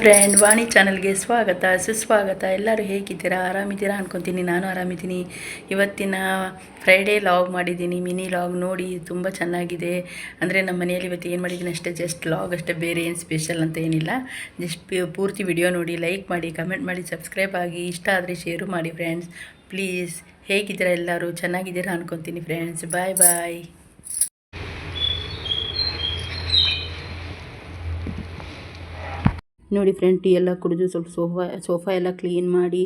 Friend ವಾಣಿ ಚಾನಲ್ಗೆ ಸ್ವಾಗತ, ಸುಸ್ವಾಗತ. ಎಲ್ಲರೂ ಹೇಗಿದ್ದೀರಾ? ಆರಾಮಿದ್ದೀರಾ ಅನ್ಕೊತೀನಿ. ನಾನು ಆರಾಮಿದ್ದೀನಿ. ಇವತ್ತಿನ ಫ್ರೈಡೇ ಲಾಗ್ ಮಾಡಿದ್ದೀನಿ. ಮಿನಿ ಲಾಗ್ ನೋಡಿ ತುಂಬ ಚೆನ್ನಾಗಿದೆ. ಅಂದರೆ ನಮ್ಮ ಮನೆಯಲ್ಲಿ ಇವತ್ತು ಏನು ಮಾಡಿದ್ದೀನಿ ಅಷ್ಟೇ ಜಸ್ಟ್ ಲಾಗ್ ಅಷ್ಟೇ. ಬೇರೆ ಏನು ಸ್ಪೆಷಲ್ ಅಂತ ಏನಿಲ್ಲ. ಜಸ್ಟ್ ಪೂರ್ತಿ ವಿಡಿಯೋ ನೋಡಿ ಲೈಕ್ ಮಾಡಿ ಕಮೆಂಟ್ ಮಾಡಿ ಸಬ್ಸ್ಕ್ರೈಬ್ ಆಗಿ, ಇಷ್ಟ ಆದರೆ ಶೇರು ಮಾಡಿ ಫ್ರೆಂಡ್ಸ್ ಪ್ಲೀಸ್ ಹೇಗಿದ್ದೀರಾ ಎಲ್ಲರೂ? ಚೆನ್ನಾಗಿದ್ದೀರಾ ಅನ್ಕೊತೀನಿ ಫ್ರೆಂಡ್ಸ್ ಬಾಯ್ ಬಾಯ್ ನೋಡಿ ಫ್ರೆಂಡ್ ಟೀ ಎಲ್ಲ ಕುಡಿದು ಸ್ವಲ್ಪ ಸೋಫಾ ಸೋಫಾ ಎಲ್ಲ ಕ್ಲೀನ್ ಮಾಡಿ,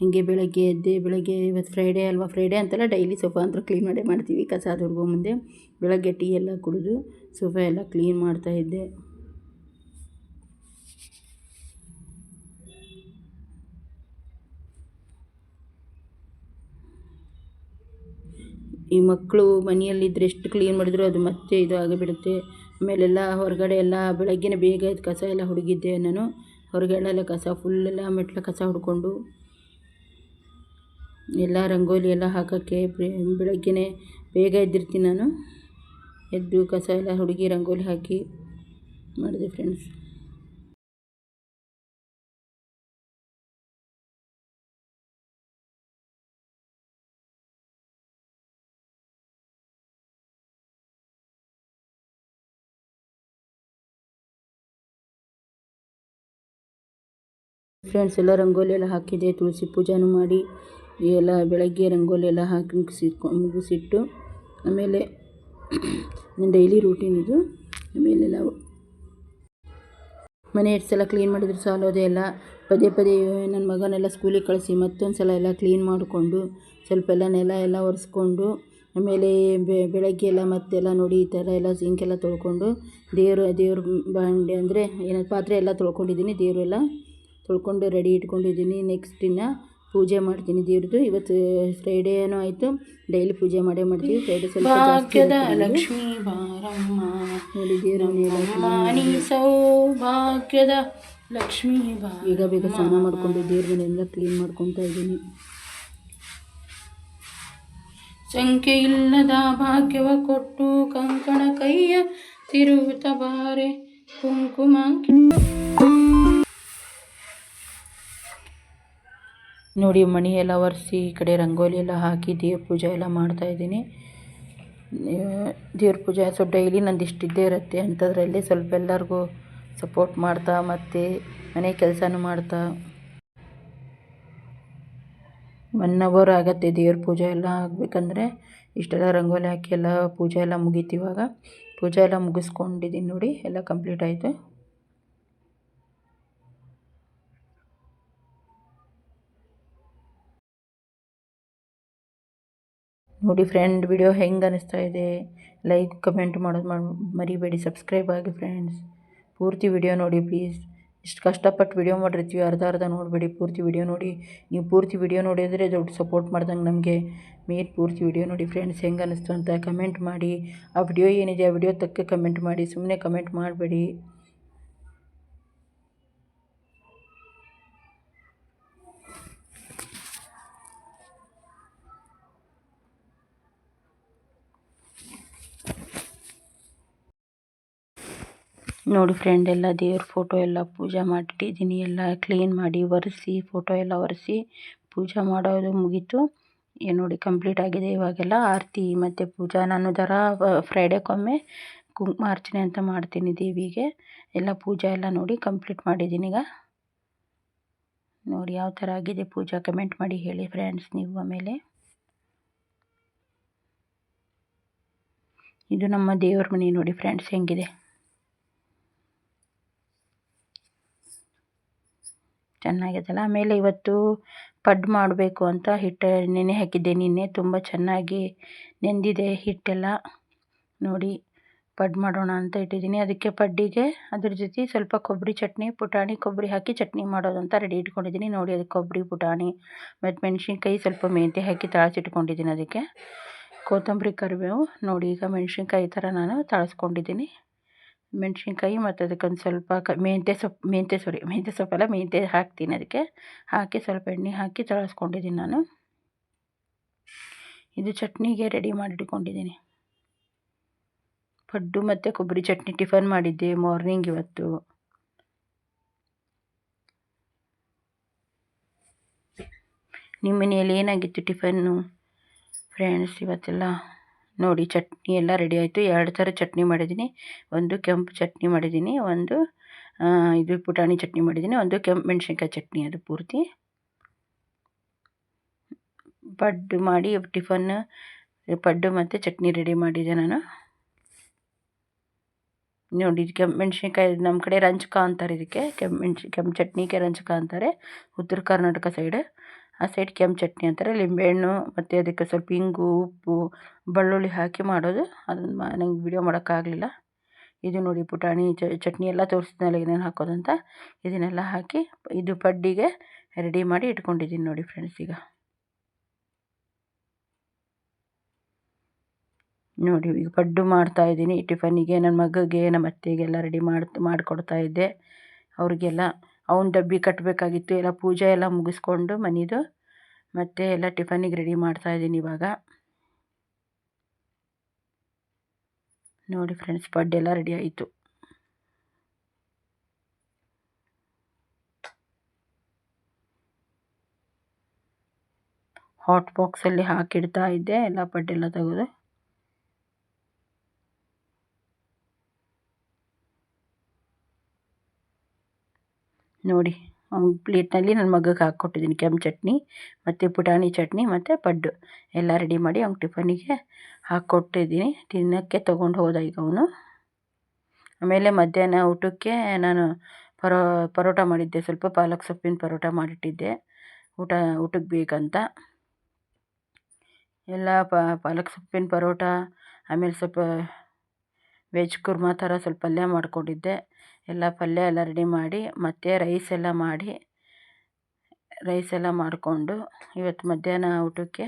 ಹಾಗೆ ಬೆಳಗ್ಗೆ ಎದ್ದೆ, ಬೆಳಗ್ಗೆ ಇವತ್ತು ಫ್ರೈಡೇ ಅಲ್ವಾ? ಫ್ರೈಡೇ ಅಂತೆಲ್ಲ ಡೈಲಿ ಸೋಫಾ ಅಂತ ಕ್ಲೀನ್ ಮಾಡೇ ಮಾಡ್ತೀವಿ, ಕಸ ದುಡ್ಗೋ ಮುಂದೆ. ಬೆಳಗ್ಗೆ ಟೀ ಎಲ್ಲ ಕುಡಿದು ಸೋಫಾ ಎಲ್ಲ ಕ್ಲೀನ್ ಮಾಡ್ತಾ ಇದ್ದೆ. ಈ ಮಕ್ಕಳು ಮನೆಯಲ್ಲಿದ್ದರೆ ಎಷ್ಟು ಕ್ಲೀನ್ ಮಾಡಿದರೂ ಅದು ಮತ್ತೆ ಇದು ಆಗಿಬಿಡುತ್ತೆ. ಆಮೇಲೆಲ್ಲ ಹೊರಗಡೆ ಎಲ್ಲ ಬೆಳಗ್ಗೆನೇ ಬೇಗ ಎದ್ದು ಕಸ ಎಲ್ಲ ಹುಡುಗಿದ್ದೆ ನಾನು. ಹೊರಗಡೆ ಕಸ ಫುಲ್ಲೆಲ್ಲ ಮೆಟ್ಲ ಕಸ ಹುಡ್ಕೊಂಡು ಎಲ್ಲ ರಂಗೋಲಿ ಎಲ್ಲ ಹಾಕೋಕ್ಕೆ ಬೆಳಗ್ಗೆನೇ ಬೇಗ ಎದ್ದಿರ್ತೀನಿ ನಾನು. ಎದ್ದು ಕಸ ಎಲ್ಲ ಹುಡುಗಿ ರಂಗೋಲಿ ಹಾಕಿ ಮಾಡಿದೆ ಫ್ರೆಂಡ್ಸ್ ಫ್ರೆಂಡ್ಸ್, ಎಲ್ಲ ರಂಗೋಲಿ ಎಲ್ಲ ಹಾಕಿದೆ. ತುಳಸಿ ಪೂಜಾನು ಮಾಡಿ ಎಲ್ಲ ಬೆಳಗ್ಗೆ ರಂಗೋಲಿ ಎಲ್ಲ ಹಾಕಿ ಮುಗಿಸಿಟ್ಕೊ ಮುಗಿಸಿಟ್ಟು, ಆಮೇಲೆ ನನ್ನ ಡೈಲಿ ರೂಟೀನ್ ಇದು. ಆಮೇಲೆಲ್ಲ ಮನೆ ಎಷ್ಟು ಸಲ ಕ್ಲೀನ್ ಮಾಡಿದ್ರು ಸಾಲೋದೆ ಎಲ್ಲ ಪದೇ ಪದೇ ನನ್ನ ಮಗನೆಲ್ಲ ಸ್ಕೂಲಿಗೆ ಕಳಿಸಿ ಮತ್ತೊಂದು ಸಲ ಎಲ್ಲ ಕ್ಲೀನ್ ಮಾಡಿಕೊಂಡು, ಸ್ವಲ್ಪ ಎಲ್ಲ ನೆಲ ಎಲ್ಲ ಒರೆಸ್ಕೊಂಡು, ಆಮೇಲೆ ಬೆಳಗ್ಗೆ ಎಲ್ಲ ಮತ್ತೆಲ್ಲ ನೋಡಿ ಈ ಥರ ಎಲ್ಲ ಸಿಂಕೆಲ್ಲ ತೊಳ್ಕೊಂಡು, ದೇವರು, ದೇವ್ರ ಬಾಂಡೆ ಅಂದರೆ ಏನಾದ್ರು ಪಾತ್ರೆ ಎಲ್ಲ ತೊಳ್ಕೊಂಡಿದ್ದೀನಿ ದೇವರೆಲ್ಲ ತೊಳ್ಕೊಂಡು ರೆಡಿ ಇಟ್ಕೊಂಡಿದ್ದೀನಿ. ನೆಕ್ಸ್ಟ್ ಇನ್ನು ಪೂಜೆ ಮಾಡ್ತೀನಿ ದೇವ್ರದ್ದು. ಇವತ್ತು ಫ್ರೈಡೇನೂ ಆಯಿತು. ಡೈಲಿ ಪೂಜೆ ಮಾಡೇ ಮಾಡ್ತೀವಿ. ಫ್ರೈಡೇ ಸ್ವಲ್ಪ ಲಕ್ಷ್ಮೀ ಬಾರಮ್ಮ. ನೋಡಿ ದೇವ್ರ ಸೌಭಾಗ್ಯದ ಲಕ್ಷ್ಮೀ ಬಾ ಈಗ ಬೇಗ ಸ್ನಾನ ಮಾಡ್ಕೊಂಡು ದೇವ್ರ ಮನೆಯೆಲ್ಲ ಕ್ಲೀನ್ ಮಾಡ್ಕೊತಾ ಇದ್ದೀನಿ. ಸಂಖ್ಯೆ ಇಲ್ಲದ ಭಾಗ್ಯವ ಕೊಟ್ಟು ಕಂಕಣ ಕೈಯ ತಿರುಗುತ್ತ ಬಾರೆ ಕುಂಕುಮ. ನೋಡಿ ಮಣಿ ಎಲ್ಲ ಒರೆಸಿ, ಈ ಕಡೆ ರಂಗೋಲಿ ಎಲ್ಲ ಹಾಕಿ ದೇವ್ರ ಪೂಜೆ ಎಲ್ಲ ಮಾಡ್ತಾಯಿದ್ದೀನಿ ದೇವ್ರ ಪೂಜೆ ಸೊ ಡೈಲಿ ನಂದು ಇಷ್ಟಿದ್ದೇ ಇರುತ್ತೆ. ಅಂಥದ್ರಲ್ಲಿ ಸ್ವಲ್ಪ ಎಲ್ಲರಿಗೂ ಸಪೋರ್ಟ್ ಮಾಡ್ತಾ, ಮತ್ತು ಮನೆ ಕೆಲಸನೂ ಮಾಡ್ತಾ. ಒನ್ ಅವರ್ ಆಗತ್ತೆ ದೇವ್ರ ಪೂಜೆ ಎಲ್ಲ ಆಗಬೇಕಂದ್ರೆ. ಇಷ್ಟೆಲ್ಲ ರಂಗೋಲಿ ಹಾಕಿ ಎಲ್ಲ ಪೂಜೆ ಎಲ್ಲ ಮುಗೀತು ಇವಾಗ. ಪೂಜೆ ಎಲ್ಲ ಮುಗಿಸ್ಕೊಂಡಿದ್ದೀನಿ ನೋಡಿ, ಎಲ್ಲ ಕಂಪ್ಲೀಟ್ ಆಯಿತು. ನೋಡಿ ಫ್ರೆಂಡ್ ವಿಡಿಯೋ ಹೆಂಗೆ ಅನ್ನಿಸ್ತಾ ಇದೆ? ಲೈಕ್ ಕಮೆಂಟ್ ಮಾಡೋದು ಮಾಡಿ ಮರಿಬೇಡಿ ಸಬ್ಸ್ಕ್ರೈಬ್ ಆಗಿ ಫ್ರೆಂಡ್ಸ್ ಪೂರ್ತಿ ವಿಡಿಯೋ ನೋಡಿ ಪ್ಲೀಸ್ ಇಷ್ಟು ಕಷ್ಟಪಟ್ಟು ವಿಡಿಯೋ ಮಾಡಿರ್ತೀವಿ, ಅರ್ಧ ಅರ್ಧ ನೋಡಬೇಡಿ, ಪೂರ್ತಿ ವಿಡಿಯೋ ನೋಡಿ. ನೀವು ಪೂರ್ತಿ ವಿಡಿಯೋ ನೋಡಿದರೆ ದೊಡ್ಡ ಸಪೋರ್ಟ್ ಮಾಡ್ದಂಗೆ ನಮಗೆ. ಮೇನ್ ಪೂರ್ತಿ ವಿಡಿಯೋ ನೋಡಿ ಫ್ರೆಂಡ್ಸ್ ಹೆಂಗೆ ಅನ್ನಿಸ್ತು ಅಂತ ಕಮೆಂಟ್ ಮಾಡಿ. ಆ ವಿಡಿಯೋ ಏನಿದೆ, ಆ ವಿಡಿಯೋ ತಕ್ಕ ಕಮೆಂಟ್ ಮಾಡಿ. ಸುಮ್ಮನೆ ಕಮೆಂಟ್ ಮಾಡಬೇಡಿ. ನೋಡಿ ಫ್ರೆಂಡ್ ಎಲ್ಲ, ದೇವ್ರ ಫೋಟೋ ಎಲ್ಲ ಪೂಜೆ ಮಾಡಿಟ್ಟಿದ್ದೀನಿ ಎಲ್ಲ ಕ್ಲೀನ್ ಮಾಡಿ ಒರೆಸಿ ಫೋಟೋ ಎಲ್ಲ ಒರೆಸಿ ಪೂಜೆ ಮಾಡೋದು ಮುಗೀತು. ಏನು ನೋಡಿ ಕಂಪ್ಲೀಟ್ ಆಗಿದೆ ಇವಾಗೆಲ್ಲ. ಆರತಿ ಮತ್ತು ಪೂಜಾ. ನಾನು ದರ ಫ್ರೈಡೇಗೊಮ್ಮೆ ಕುಂಕುಮಾರ್ಚನೆ ಅಂತ ಮಾಡ್ತೀನಿ ದೇವಿಗೆ. ಎಲ್ಲ ಪೂಜೆ ಎಲ್ಲ ನೋಡಿ ಕಂಪ್ಲೀಟ್ ಮಾಡಿದ್ದೀನಿ ಈಗ. ನೋಡಿ ಯಾವ ಥರ ಆಗಿದೆ ಪೂಜಾ. ಕಮೆಂಟ್ ಮಾಡಿ ಹೇಳಿ ಫ್ರೆಂಡ್ಸ್ ನೀವು ಆಮೇಲೆ. ಇದು ನಮ್ಮ ದೇವ್ರ ಮನೆ ನೋಡಿ ಫ್ರೆಂಡ್ಸ್ ಹೆಂಗಿದೆ. ಚೆನ್ನಾಗಿದೆಲ್ಲ ಆಮೇಲೆ ಇವತ್ತು ಪಡ್ಡು ಮಾಡಬೇಕು ಅಂತ ಹಿಟ್ಟು ನೆನೆ ಹಾಕಿದ್ದೆ. ನಿನ್ನೆ ತುಂಬ ಚೆನ್ನಾಗಿ ನೆಂದಿದೆ ಹಿಟ್ಟೆಲ್ಲ. ನೋಡಿ ಪಡ್ಡು ಮಾಡೋಣ ಅಂತ ಇಟ್ಟಿದ್ದೀನಿ. ಅದಕ್ಕೆ ಪಡ್ಡಿಗೆ ಅದ್ರ ಜೊತೆ ಸ್ವಲ್ಪ ಕೊಬ್ಬರಿ ಚಟ್ನಿ, ಪುಟಾಣಿ, ಕೊಬ್ಬರಿ ಹಾಕಿ ಚಟ್ನಿ ಮಾಡೋದು ಅಂತ ರೆಡಿ ಇಟ್ಕೊಂಡಿದ್ದೀನಿ. ನೋಡಿ ಅದಕ್ಕೆ ಕೊಬ್ಬರಿ, ಪುಟಾಣಿ, ಮತ್ತು ಮೆಣಸಿನ್ಕಾಯಿ ಸ್ವಲ್ಪ ಮೆಂತ್ಯ ಹಾಕಿ ತಾಳಿಸಿಟ್ಕೊಂಡಿದ್ದೀನಿ ಅದಕ್ಕೆ. ಕೊತ್ತಂಬರಿ ಕರಿಬೇವು. ನೋಡಿ, ಈಗ ಮೆಣಸಿನ್ಕಾಯಿ ಥರ ನಾನು ತಾಳಿಸ್ಕೊಂಡಿದ್ದೀನಿ. ಮೆಣಸಿನ್ಕಾಯಿ ಮತ್ತು ಅದಕ್ಕೊಂದು ಸ್ವಲ್ಪ ಕ ಮೆಂತ್ಯ ಸೊಪ್ಪು ಮೆಂತ್ಯ ಸಾರಿ ಮೆಂತ್ಯ ಸೊಪ್ಪಲ್ಲ ಮೆಂತ್ಯ ಹಾಕ್ತೀನಿ ಅದಕ್ಕೆ. ಹಾಕಿ ಸ್ವಲ್ಪ ಎಣ್ಣೆ ಹಾಕಿ ತಳಿಸ್ಕೊಂಡಿದ್ದೀನಿ ನಾನು. ಇದು ಚಟ್ನಿಗೆ ರೆಡಿ ಮಾಡಿ ಇಟ್ಕೊಂಡಿದ್ದೀನಿ. ಪಡ್ಡು ಮತ್ತು ಕೊಬ್ಬರಿ ಚಟ್ನಿ ಟಿಫನ್ ಮಾಡಿದ್ದೆ ಮಾರ್ನಿಂಗ್ ಇವತ್ತು. ನಿಮ್ಮ ಮನೆಯಲ್ಲಿ ಏನಾಗಿತ್ತು ಟಿಫನ್ನು? ಫ್ರೆಂಡ್ಸ್ ಇವತ್ತೆಲ್ಲ? ನೋಡಿ ಚಟ್ನಿ ಎಲ್ಲ ರೆಡಿ ಆಯಿತು. ಎರಡು ಥರ ಚಟ್ನಿ ಮಾಡಿದ್ದೀನಿ. ಒಂದು ಕೆಂಪು ಚಟ್ನಿ ಮಾಡಿದ್ದೀನಿ, ಒಂದು ಇದು ಪುಟಾಣಿ ಚಟ್ನಿ ಮಾಡಿದ್ದೀನಿ, ಒಂದು ಕೆಂಪು ಮೆಣಸಿನ್ಕಾಯಿ ಚಟ್ನಿ ಅದು ಪೂರ್ತಿ. ಪಡ್ಡು ಮಾಡಿ, ಟಿಫನ್, ಪಡ್ಡು ಮತ್ತು ಚಟ್ನಿ ರೆಡಿ ಮಾಡಿದೆ ನಾನು. ನೋಡಿ, ಇದು ಕೆಂಪು ಮೆಣಸಿನ್ಕಾಯಿ ನಮ್ಮ ಕಡೆ ರಂಜಕ ಅಂತಾರೆ ಇದಕ್ಕೆ. ಕೆಂಪು ಮೆಣ್ಸಿ, ಕೆಂಪು ಚಟ್ನಿಗೆ ರಂಜಕ ಅಂತಾರೆ, ಉತ್ತರ ಕರ್ನಾಟಕ ಸೈಡ್ ಆ ಸೈಡ್ ಕೆಂಪು ಚಟ್ನಿ ಅಂತಾರೆ. ಲಿಂಬೆಹಣ್ಣು ಮತ್ತು ಅದಕ್ಕೆ ಸ್ವಲ್ಪ ಇಂಗು, ಉಪ್ಪು, ಬೆಳ್ಳುಳ್ಳಿ ಹಾಕಿ ಮಾಡೋದು. ಅದನ್ನು ನಂಗೆ ವಿಡಿಯೋ ಮಾಡೋಕ್ಕಾಗಲಿಲ್ಲ ಇದು ನೋಡಿ ಪುಟಾಣಿ ಚಟ್ನಿ ಎಲ್ಲ ತೋರಿಸಿದ್ನಲ್ಲ ಏನೇನು ಹಾಕೋದಂತ. ಇದನ್ನೆಲ್ಲ ಹಾಕಿ ಇದು ಪಡ್ಡಿಗೆ ರೆಡಿ ಮಾಡಿ ಇಟ್ಕೊಂಡಿದ್ದೀನಿ ನೋಡಿ ಫ್ರೆಂಡ್ಸ್ ಈಗ. ನೋಡಿ ಈಗ ಪಡ್ಡು ಮಾಡ್ತಾ ಇದ್ದೀನಿ. ಟಿಫನಿಗೆ ನನ್ನ ಮಗಗೆ ನಮ್ಮ ಅತ್ತೆಗೆಲ್ಲ ರೆಡಿ ಮಾಡಿ ಮಾಡಿಕೊಡ್ತಾ ಇದ್ದೆ. ಅವ್ರಿಗೆಲ್ಲ ಅವ್ನ ಡಬ್ಬಿ ಕಟ್ಟಬೇಕಾಗಿತ್ತು ಎಲ್ಲ ಪೂಜೆ ಎಲ್ಲ ಮುಗಿಸ್ಕೊಂಡು ಮನೆದು ಮತ್ತು ಎಲ್ಲ ಟಿಫನಿಗೆ ರೆಡಿ ಮಾಡ್ತಾ ಇದ್ದೀನಿ ಇವಾಗ. ನೋಡಿ ಫ್ರೆಂಡ್ಸ್ ಪಡ್ಡೆಲ್ಲ ರೆಡಿ ಆಯಿತು. ಹಾಟ್ ಬಾಕ್ಸಲ್ಲಿ ಹಾಕಿಡ್ತಾ ಇದ್ದೆ, ಎಲ್ಲ ಬಡ್ಡೆಲ್ಲ ತೆಗೆದು. ನೋಡಿ ಪ್ಲೇಟ್ನಲ್ಲಿ ನನ್ನ ಮಗಗೆ ಹಾಕ್ಕೊಟ್ಟಿದ್ದೀನಿ ಕೆಂಪು ಚಟ್ನಿ, ಮತ್ತು ಪುಟಾಣಿ ಚಟ್ನಿ, ಮತ್ತು ಪಡ್ಡು. ಎಲ್ಲ ರೆಡಿ ಮಾಡಿ ಅವ್ನ ಟಿಫನಿಗೆ ಹಾಕ್ಕೊಟ್ಟಿದ್ದೀನಿ ತಿನ್ನೋಕ್ಕೆ ತೊಗೊಂಡು ಹೋದ ಈಗ ಅವನು. ಆಮೇಲೆ ಮಧ್ಯಾಹ್ನ ಊಟಕ್ಕೆ ನಾನು ಪರೋ, ಪರೋಟ ಮಾಡಿದ್ದೆ. ಸ್ವಲ್ಪ ಪಾಲಕ್ ಸೊಪ್ಪಿನ ಪರೋಟ ಮಾಡಿಟ್ಟಿದ್ದೆ. ಊಟ, ಊಟಕ್ಕೆ ಬೇಕಂತ. ಎಲ್ಲ ಪಾಲಕ್ ಸೊಪ್ಪಿನ ಪರೋಟ, ಆಮೇಲೆ ಸ್ವಲ್ಪ ವೆಜ್ ಕುರ್ಮಾ ಥರ ಸ್ವಲ್ಪ ಪಲ್ಯ ಮಾಡಿಕೊಂಡಿದ್ದೆ. ಎಲ್ಲ ಪಲ್ಯ ಎಲ್ಲ ರೆಡಿ ಮಾಡಿ, ಮತ್ತು ರೈಸ್ ಎಲ್ಲ ಮಾಡಿ ರೈಸ್ ಎಲ್ಲ ಮಾಡಿಕೊಂಡು ಇವತ್ತು ಮಧ್ಯಾಹ್ನ ಊಟಕ್ಕೆ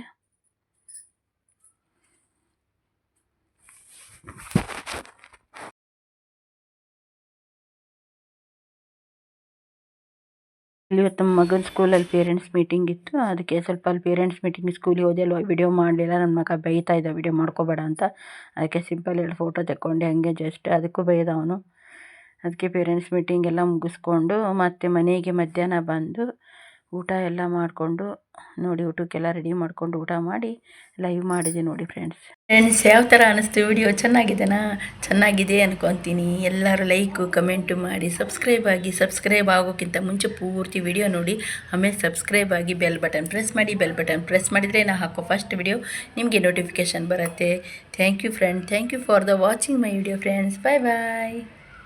ಇವತ್ತು ನಮ್ಮ ಮಗನ ಸ್ಕೂಲಲ್ಲಿ ಪೇರೆಂಟ್ಸ್ ಮೀಟಿಂಗ್ ಇತ್ತು. ಅದಕ್ಕೆ ಸ್ವಲ್ಪ ಅಲ್ಲಿ ಪೇರೆಂಟ್ಸ್ ಮೀಟಿಂಗ್ ಸ್ಕೂಲಿಗೆ ಹೋದೆ. ಅಲ್ವಾ ವಿಡಿಯೋ ಮಾಡಲಿಲ್ಲ. ನನ್ನ ಮಗ ಬೈತಾ ಇದ್ದ ವಿಡಿಯೋ ಮಾಡ್ಕೋಬೇಡ ಅಂತ. ಅದಕ್ಕೆ ಸಿಂಪಲ್ ಎರಡು ಫೋಟೋ ತಗೊಂಡೆ ಹಂಗೆ ಜಸ್ಟ್ ಅದಕ್ಕೂ ಬೈದ ಅವನು. ಅದಕ್ಕೆ ಪೇರೆಂಟ್ಸ್ ಮೀಟಿಂಗ್ ಎಲ್ಲ ಮುಗಿಸ್ಕೊಂಡು ಮತ್ತೆ ಮನೆಗೆ ಮಧ್ಯಾಹ್ನ ಬಂದು ಊಟ ಎಲ್ಲ ಮಾಡಿಕೊಂಡು ನೋಡಿ ಊಟಕ್ಕೆಲ್ಲ ರೆಡಿ ಮಾಡಿಕೊಂಡು ಊಟ ಮಾಡಿ ಲೈವ್ ಮಾಡಿದೆ ನೋಡಿ ಫ್ರೆಂಡ್ಸ್ ಫ್ರೆಂಡ್ಸ್ ಯಾವ ಥರ ಅನ್ನಿಸ್ತು ವಿಡಿಯೋ ಚೆನ್ನಾಗಿದೆನಾ? ಚೆನ್ನಾಗಿದೆ ಅನ್ಕೊತೀನಿ. ಎಲ್ಲರೂ ಲೈಕು ಕಮೆಂಟು ಮಾಡಿ ಸಬ್ಸ್ಕ್ರೈಬ್ ಆಗಿ ಸಬ್ಸ್ಕ್ರೈಬ್ ಆಗೋಕ್ಕಿಂತ ಮುಂಚೆ ಪೂರ್ತಿ ವಿಡಿಯೋ ನೋಡಿ. ಆಮೇಲೆ ಸಬ್ಸ್ಕ್ರೈಬ್ ಆಗಿ ಬೆಲ್ ಬಟನ್ ಪ್ರೆಸ್ ಮಾಡಿ ಬೆಲ್ ಬಟನ್ ಪ್ರೆಸ್ ಮಾಡಿದರೆ ನಾನು ಹಾಕೋ ಫಸ್ಟ್ ವಿಡಿಯೋ ನಿಮಗೆ ನೋಟಿಫಿಕೇಷನ್ ಬರುತ್ತೆ. Thank you friend thank you for the watching my video friends bye bye